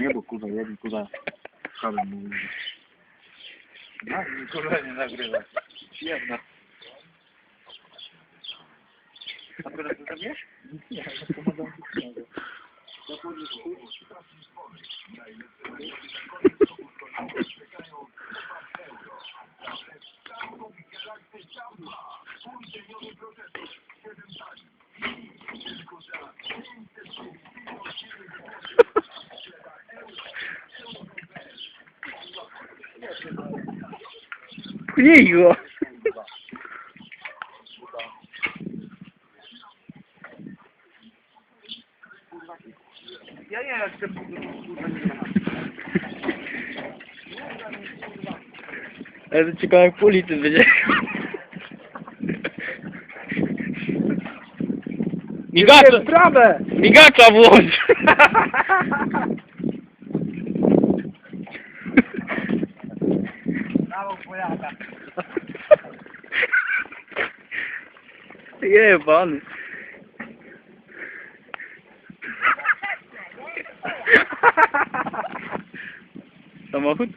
Nie, bo kurwa, jeden kurwa. Szalem mówił. Mnie kurwa nie nagrywa. Jedna. A teraz tam jest? Nie, to pomagam ci Pnij go. Ja nie nie ma. Ale to ciekawe jak po ulicy będzie. Migacza, migacza włącz! Brawo pojada. Jebany. Samochód?